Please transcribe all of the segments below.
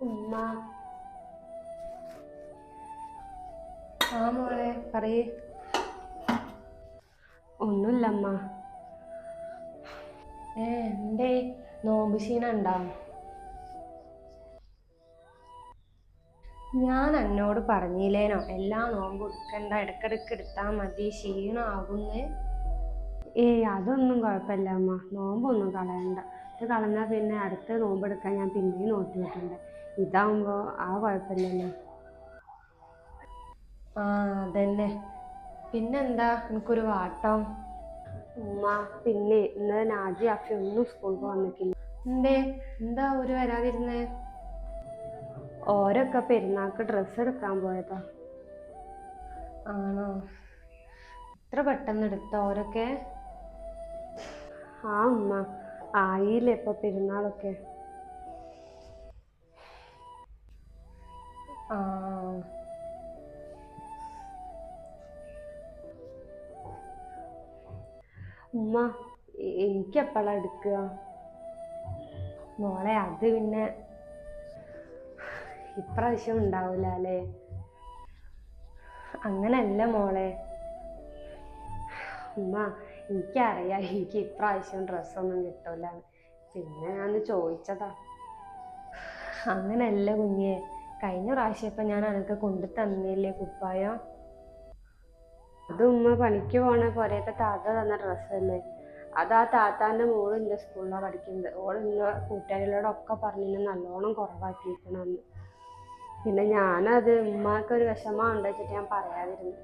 ഉമ്മ. ആ മോളെ പറയേ. ഒന്നുമില്ല അമ്മ ഏ എന്തേ? നോമ്പ് ക്ഷീണം ഉണ്ടോ ഞാൻ എന്നോട് പറഞ്ഞില്ലേനോ എല്ലാ നോമ്പ് എടുക്കണ്ട ഇടക്കിടക്ക് എടുത്താൽ മതി ക്ഷീണമാകുന്നേ ഏയ് അതൊന്നും കുഴപ്പമില്ല അമ്മ നോമ്പൊന്നും കളയണ്ട. ഇത് കളഞ്ഞാൽ പിന്നെ അടുത്ത നോമ്പെടുക്കാൻ ഞാൻ പിന്നെയും നോക്കി വെക്കണ്ടേ. ഇതാവുമ്പോൾ ആ കുഴപ്പമില്ലല്ലോ. ആ അതന്നെ. പിന്നെന്താ? എനിക്കൊരു വാട്ടം? ഉമ്മ പിന്നെ ഇന്ന് നാജി അഫി ഒന്നും സ്കൂളിൽ വന്നിട്ടില്ല. എന്തേ? എന്താ ഒരു വരാതിരുന്നേ? ഓരൊക്കെ പെരുന്നാൾക്ക് ഡ്രസ്സ് എടുക്കാൻ പോയതാ. ആണോ? ഇത്ര പെട്ടെന്ന് എടുത്ത ഓരൊക്കെ ആ ഉമ്മ. ആയില്ലേ ഇപ്പൊ പെരുന്നാളൊക്കെ? ഉമ്മ എനിക്ക് എപ്പോഴാ എടുക്കുക? മോളെ അത് പിന്നെ ഇപ്രാവശ്യം ഉണ്ടാവില്ല അല്ലേ? അങ്ങനല്ല മോളെ. ഉമ്മ എനിക്കറിയാം എനിക്ക് ഇപ്രാവശ്യം ഡ്രസ്സൊന്നും കിട്ടൂല പിന്നെ ഞാൻ ചോദിച്ചതാ. അങ്ങനല്ല കുഞ്ഞെ. കഴിഞ്ഞ പ്രാവശ്യം ഇപ്പം ഞാൻ അനക്ക് കൊണ്ടു തന്നില്ലേ കുപ്പായം? അത് ഉമ്മ പണിക്ക് പോണ പോരത്തെ താത്ത തന്ന ഡ്രസ്സല്ലേ അത് ആ താത്താന്റെ മോൾ സ്കൂളിലാണ് പഠിക്കുന്നത്. ഓൾ കൂട്ടുകാരികളോടൊക്കെ പറഞ്ഞു നല്ലോണം കുറവാക്കിയിരിക്കണമെന്ന് പിന്നെ ഞാനത് ഉമ്മാക്ക് ഒരു വിഷമം ഉണ്ട് വെച്ചിട്ട് ഞാൻ പറയാതിരുന്നു.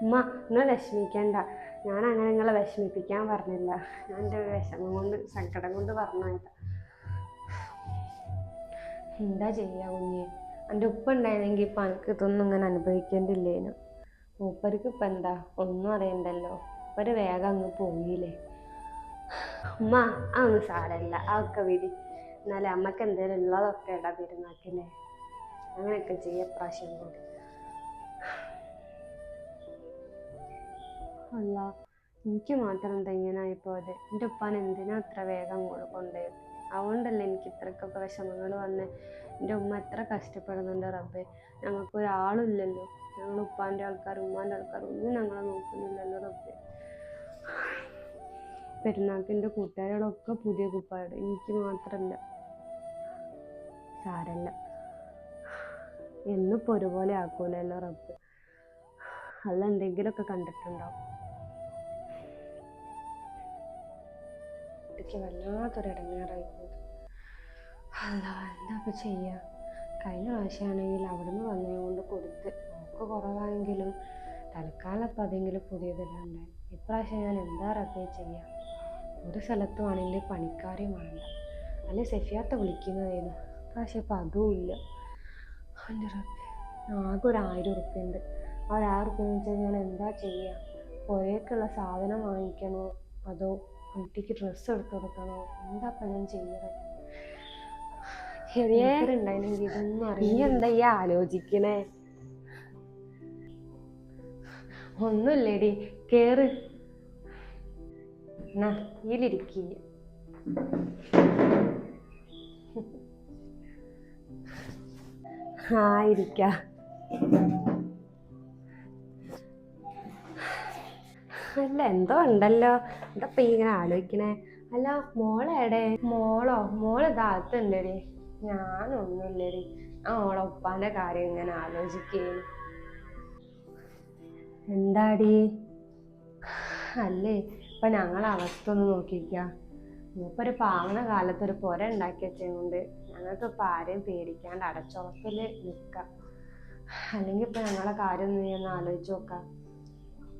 ഉമ്മ നിങ്ങൾ വിഷമിക്കണ്ട. ഞാൻ അങ്ങനെ നിങ്ങളെ വിഷമിപ്പിക്കാൻ പറഞ്ഞില്ല. ഞാൻ എന്റെ വിഷമം കൊണ്ട് സങ്കടം കൊണ്ട് പറഞ്ഞതാ എന്താ ചെയ്യാ കുഞ്ഞെ? എന്റെ ഉപ്പ ഉണ്ടായിരുന്നെങ്കിൽ ഇപ്പം എനിക്ക് ഇതൊന്നും ഇങ്ങനെ അനുഭവിക്കേണ്ടില്ലേനു. മൂപ്പർക്ക് ഇപ്പം എന്താ? ഒന്നും അറിയണ്ടല്ലോ. ഒരു വേഗം അങ്ങ് പോയില്ലേ. ഉമ്മ അതൊന്നും സാരമില്ല. അതൊക്കെ വിരി എന്നാലും അമ്മയ്ക്ക് എന്തേലും ഉള്ളതൊക്കെ ഇടാ പെരുന്നാക്കില്ലേ. അങ്ങനെയൊക്കെ ചെയ്യാം പ്രാവശ്യം കൂടി. അല്ല എനിക്ക് മാത്രം എന്താ ഇങ്ങനെ പോയത് എന്റെ ഉപ്പാൻ എന്തിനാ അത്ര വേഗം അങ്ങോട്ട് അതുകൊണ്ടല്ലേ എനിക്ക് ഇത്രക്കൊക്കെ വിഷമങ്ങൾ വന്ന്. എന്റെ ഉമ്മ എത്ര കഷ്ടപ്പെടുന്നുണ്ട് റബ്ബെ. ഞങ്ങൾക്ക് ഒരാളില്ലല്ലോ ഞങ്ങൾ ഉപ്പാന്റെ ആൾക്കാർ ഉമ്മാന്റെ ആൾക്കാർ ഒന്നും ഞങ്ങളെ നോക്കുന്നില്ലല്ലോ റബ്ബെ. പെരുന്നാൾക്ക് എന്റെ കൂട്ടുകാരോടൊക്കെ പുതിയ കുപ്പായിട്ട് എനിക്ക് മാത്രമല്ല സാരല്ല. എന്നിപ്പോൾ ഒരുപോലെ ആക്കൂലല്ലോ റബ്ബ്. അല്ല എന്തെങ്കിലുമൊക്കെ കണ്ടിട്ടുണ്ടാവും. എനിക്ക് വല്ലാത്തൊരു ഇടങ്ങേറായിപ്പോയി അല്ല എന്താ ഇപ്പം ചെയ്യുക കഴിഞ്ഞ പ്രാവശ്യമാണെങ്കിൽ അവിടുന്ന് വന്നത് കൊണ്ട് കൊടുത്ത് നമുക്ക് കുറവായെങ്കിലും തൽക്കാലം അപ്പം അതെങ്കിലും പുതിയതെല്ലാം ഉണ്ടായി ഇപ്രാവശ്യം ഞാൻ എന്താ റബ്ബേ ചെയ്യുക ഒരു സ്ഥലത്തും ആണെങ്കിൽ പണിക്കാരെയും വേണ്ട. അല്ലെ സെഫിയാത്ത വിളിക്കുന്നതായിരുന്നു. ഇപ്രാവശ്യം ഇപ്പം അതും ഇല്ല. എന്റെ റബ്ബേ ആകെ ഒരു ആയിരം ഉറുപ്പ്യ ഉണ്ട് ആ ഒരു ആയിരം ഉറുപ്പ്യ വെച്ചാൽ ഞാൻ എന്താ ചെയ്യുക പുരയ്ക്കുള്ള സാധനം വാങ്ങിക്കണോ? അതോ കുട്ടിക്ക് ഡ്രസ്സ് എടുത്ത് കൊടുക്കണോ എന്താ ഇപ്പം ഞാൻ ചെയ്യുക ഉണ്ടായിരുന്നെങ്കിൽ ഇതൊന്നും എന്താ ഈ ആലോചിക്കണേ? ഒന്നുമില്ലേടി കേറ്. എന്നാ ഇതിലിരിക്കുക ആ ഇരിക്ക. അല്ല എന്തോ ഉണ്ടല്ലോ. എന്താ ഇങ്ങനെ ആലോചിക്കണേ? അല്ല മോളെടെ മോളോ? മോൾ താത്തുണ്ടടി ഞാനൊന്നുമില്ലടി. ആ മോളെ ഉപ്പാന്റെ കാര്യം ഇങ്ങനെ ആലോചിക്കേ. എന്താടി? അല്ലേ ഇപ്പൊ ഞങ്ങളെ അവസ്ഥ ഒന്ന് നോക്കിക്ക. മൂപ്പൊരു പാവണ കാലത്ത് ഒരു പുര ഉണ്ടാക്കി വെച്ചതുകൊണ്ട് ഞങ്ങൾക്ക് ഇപ്പൊ ആരെയും പേടിക്കാണ്ട് അടച്ചുറപ്പിൽ നിക്കാം. അല്ലെങ്കിൽ ഇപ്പൊ ഞങ്ങളെ കാര്യം നീ ഒന്ന് ആലോചിച്ച് നോക്കാം.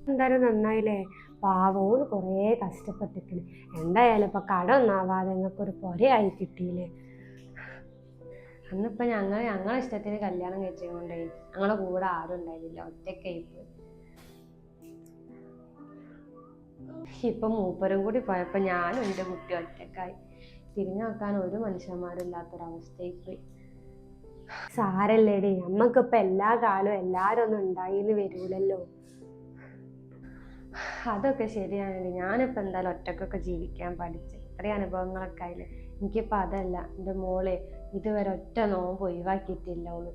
എന്തായാലും നന്നായില്ലേ? പാവോന്ന് കുറേ കഷ്ടപ്പെട്ടിട്ട് എന്തായാലും ഇപ്പൊ കട ഒന്നാവാതെ നിങ്ങൾക്ക് ഒരു പൊരയായി കിട്ടിയില്ലേ? അന്നിപ്പോൾ ഞങ്ങൾ ഞങ്ങളെ ഇഷ്ടത്തിന് കല്യാണം കഴിച്ചതുകൊണ്ടേ ഞങ്ങളെ കൂടെ ആരും ഉണ്ടായിരുന്നില്ല. ഒറ്റയ്ക്കായി പോയി. ഇപ്പൊ മൂപ്പരും കൂടി പോയപ്പോ ഞാനും എന്റെ കുട്ടി ഒറ്റക്കായി തിരിഞ്ഞു നോക്കാൻ ഒരു മനുഷ്യന്മാരില്ലാത്തൊരവസ്ഥയായി പോയി. സാരല്ലേടി. നമ്മക്കിപ്പോൾ എല്ലാ കാലവും എല്ലാരും ഒന്നും ഉണ്ടായിന്ന് വരൂലല്ലോ. അതൊക്കെ ശരിയാണ് ഞാനിപ്പോൾ എന്തായാലും ഒറ്റക്കൊക്കെ ജീവിക്കാൻ പഠിച്ച് ഇത്രയും അനുഭവങ്ങളൊക്കെ ആയില്ലേ? എനിക്കിപ്പോൾ അതല്ല എന്റെ മോളെ ഇതുവരെ ഒറ്റ നോമ്പ് ഒഴിവാക്കിയിട്ടില്ല ഓൾ.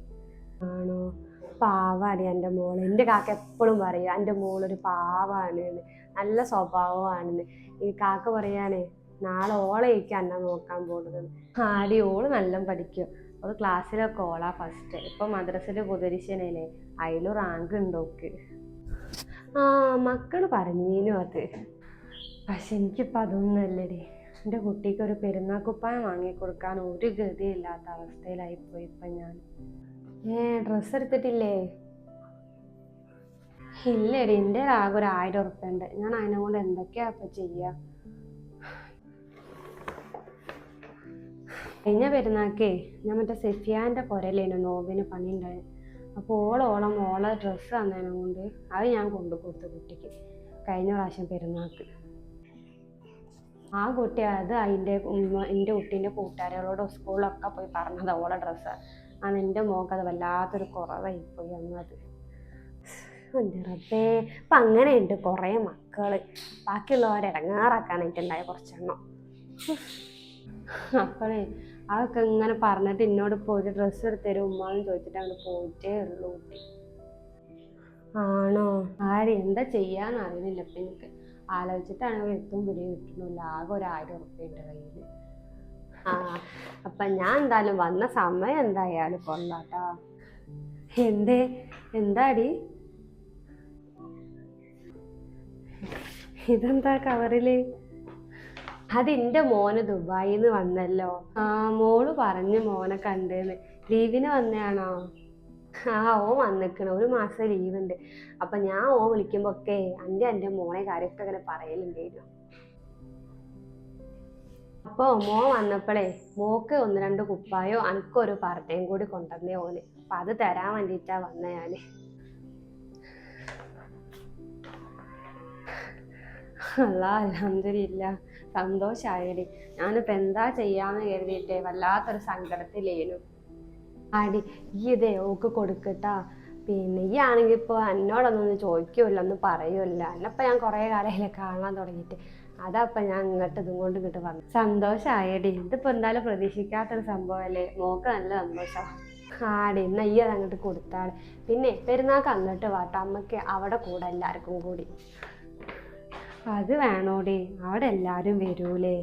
ആണോ? പാവാണ് എന്റെ മോൾ. എന്റെ കാക്ക എപ്പോഴും പറയും എന്റെ മോളൊരു പാവാണ്. നല്ല സ്വഭാവമാണ് ഈ കാക്ക പറയാനേ നാളെ ഓളേക്ക് അന്ന നോക്കാൻ പോകുന്നത് ആടി ഓൾ നല്ല പഠിക്കും. ഓൾ ക്ലാസ്സിലൊക്കെ ഓളാ ഫസ്റ്റ് ഇപ്പൊ മദ്രസയിൽ പുതരിശനല്ലേ അതിലും റാങ്ക് ഉണ്ട് ഓക്ക്. ആ മക്കൾ പറഞ്ഞീനു അത്. പക്ഷെ എനിക്കിപ്പോൾ അതൊന്നുമല്ലടി. എന്റെ കുട്ടിക്ക് ഒരു പെരുന്നാൾ കുപ്പായം വാങ്ങിക്കൊടുക്കാൻ ഒരു ഗതിയില്ലാത്ത അവസ്ഥയിലായിപ്പോയി ഇപ്പം ഞാൻ. ഏ ഡ്രസ്സ് എടുത്തിട്ടില്ലേ? ഇല്ലടി എന്റെ ആകെ ഒരു ആയിരം ഉറുപ്പ്യ ഉണ്ട് ഞാൻ അതിനെ കൊണ്ട് എന്തൊക്കെയാ ഇപ്പം ചെയ്യുക കഴിഞ്ഞ പെരുന്നാക്കേ ഞാൻ മറ്റേ സെഫിയാന്റെ പുരയിലേനു നോവിന് പണി ഉണ്ടായത് അപ്പോൾ ഓളോളം ഓളെ ഡ്രസ്സ് തന്നതിനും കൊണ്ട് അത് ഞാൻ കൊണ്ടു കൊടുത്തു കുട്ടിക്ക് കഴിഞ്ഞ പ്രാവശ്യം പെരുന്നാൾക്ക്. ആ കുട്ടി അത് അതിന്റെ എന്റെ കുട്ടീന്റെ കൂട്ടുകാരികളോട് സ്കൂളിലൊക്കെ പോയി പറഞ്ഞത് ഓളെ ഡ്രസ്സാണ് അന്ന് എന്റെ മോൾക്ക് അത് വല്ലാത്തൊരു കുറവായിപ്പോയി അന്നത് എന്റെ റബ്ബേ അപ്പം അങ്ങനെയുണ്ട് കുറേ മക്കൾ ബാക്കിയുള്ളവരെ ഇടങ്ങാറാക്കാനായിട്ടുണ്ടായ കുറച്ചെണ്ണം. അപ്പോഴേ അതൊക്കെ ഇങ്ങനെ പറഞ്ഞിട്ട് എന്നോട് ഇപ്പോൾ ഒരു ഡ്രസ്സ് എടുത്തരും ഉമ്മാന്ന് ചോദിച്ചിട്ട് അങ്ങോട്ട് പോയിട്ടേ ഉള്ളൂ. ആണോ? ആര്? എന്താ ചെയ്യാന്ന് അറിയുന്നില്ല. എനിക്ക് ആലോചിച്ചിട്ടാണ് എത്തും പിടി കിട്ടണില്ല. ആകെ ഒരു ആയിരം ഉറുപ്പ്യ ഉണ്ട് കയ്യിൽ ആ അപ്പം ഞാൻ എന്തായാലും വന്ന സമയം എന്തായാലും കൊള്ളാട്ടാ. എന്തേ? എന്താടി? ഇതെന്താ കവറിൽ അതെന്റെ മോന് ദുബായിൽ നിന്ന് വന്നല്ലോ. ആ മോൾ പറഞ്ഞു മോനെ കണ്ടെന്ന്. ലീവിന് വന്നയാണോ? ആ ഓ വന്നിക്കണ. ഒരു മാസം ലീവ് ഉണ്ട് അപ്പൊ ഞാൻ ഓ വിളിക്കുമ്പോ ഒക്കെ എന്റെ എന്റെ മോനെ കാര്യമൊക്കെ ഇങ്ങനെ പറയലുണ്ടായിരുന്നു. അപ്പൊ മോൻ വന്നപ്പോഴേ മോക്ക് ഒന്ന് രണ്ട് കുപ്പായോ അനക്കൊരു പർദ്ദയും കൂടി കൊണ്ടുവന്നേ ഓന്. അപ്പൊ അത് തരാൻ വേണ്ടിയിട്ടാ വന്ന ഞാൻ. അല്ല അലഹമില്ല സന്തോഷായടി. ഞാനിപ്പോൾ എന്താ ചെയ്യാന്ന് കരുതിയിട്ട് വല്ലാത്തൊരു സങ്കടത്തിലേനു. ആടി ഈ ഇതേ ഓക്ക് കൊടുക്കട്ടാ. പിന്നെ ഈ ആണെങ്കിൽ ഇപ്പോൾ എന്നോടൊന്നും ചോദിക്കൂല ഒന്നും പറയൂല എന്നപ്പോൾ ഞാൻ കുറേ കാലയിലെ കാണാൻ തുടങ്ങിയിട്ട്. അതപ്പം ഞാൻ ഇങ്ങോട്ട് ഇതും കൊണ്ട് ഇങ്ങോട്ട് വന്നു. സന്തോഷമായടി ഇതിപ്പോൾ എന്തായാലും പ്രതീക്ഷിക്കാത്തൊരു സംഭവമല്ലേ മോക്ക് നല്ല സന്തോഷം. ആടി എന്നാ ഈ അത് അങ്ങോട്ട് കൊടുത്താൽ പിന്നെ പെരുന്നാൾക്ക് അങ്ങോട്ട് വാട്ടാ. അമ്മയ്ക്ക് അവിടെ കൂടെ എല്ലാവർക്കും കൂടി. അത് വേണോടി. അവിടെ എല്ലാരും വരൂലേ.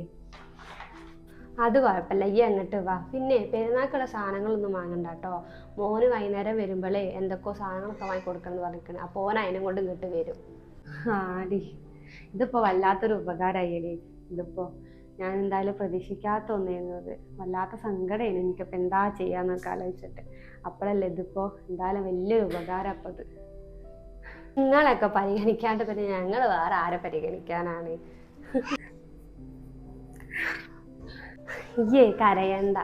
അത് കുഴപ്പമില്ല. ഈ അങ്ങോട്ട് വാ. പിന്നെ പെരുന്നാൾക്കുള്ള സാധനങ്ങളൊന്നും വാങ്ങണ്ട കേട്ടോ മോന് വൈകുന്നേരം വരുമ്പോഴേ എന്തൊക്കെയോ സാധനങ്ങളൊക്കെ വാങ്ങി കൊടുക്കണം എന്ന് പറഞ്ഞിരിക്കണം. അപ്പോൾ ഓൻ അതിനെ കൊണ്ട് ഇങ്ങോട്ട് വരും. ആടി. ഇതിപ്പോ വല്ലാത്തൊരു ഉപകാരമായിടി ഇതിപ്പോ ഞാൻ എന്തായാലും പ്രതീക്ഷിക്കാത്ത ഒന്നേന്നത് വല്ലാത്ത സങ്കടമായിരുന്നു എനിക്കിപ്പോൾ എന്താ ചെയ്യാന്നൊക്കെ ആലോചിച്ചിട്ട്. അപ്പോഴല്ലേ ഇതിപ്പോ എന്തായാലും വലിയൊരു ഉപകാരം അപ്പോൾ ഇത് നിങ്ങളൊക്കെ പരിഗണിക്കാണ്ട് പിന്നെ ഞങ്ങൾ വേറെ ആരെ പരിഗണിക്കാനാണ്? ഇയ്യേ കരയണ്ട.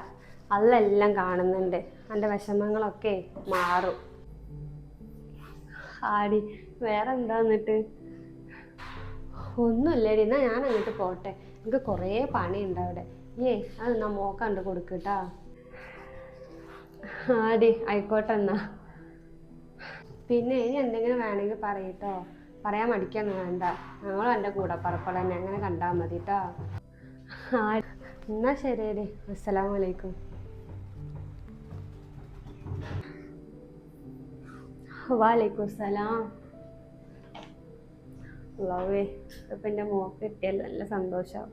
അതെല്ലാം കാണുന്നുണ്ട്. എന്റെ വിഷമങ്ങളൊക്കെ മാറും. ആടി വേറെ എന്താ എന്നിട്ട്? ഒന്നുമില്ലടി എന്നാ ഞാൻ അങ്ങോട്ട് പോട്ടെ. എനിക്ക് കുറേ പണിയുണ്ട് അവിടെ. ഏ അത് എന്നാ മോക്കണ്ട് കൊടുക്കട്ടാ ആടി ആയിക്കോട്ടെ എന്നാ. പിന്നെ ഇനി എന്തെങ്കിലും വേണമെങ്കിൽ പറയട്ടോ. പറയാൻ മടിക്കൊന്നും വേണ്ട. ഞങ്ങളും എന്റെ കൂടെ പറപ്പോൾ തന്നെ. അങ്ങനെ കണ്ടാൽ മതി കേട്ടോ എന്നാ ശരി അസ്സലാമലൈക്കും. വാലൈക്കും സലാം ലവേ ഇപ്പം എന്റെ മോക്ക് കിട്ടിയാൽ നല്ല സന്തോഷം.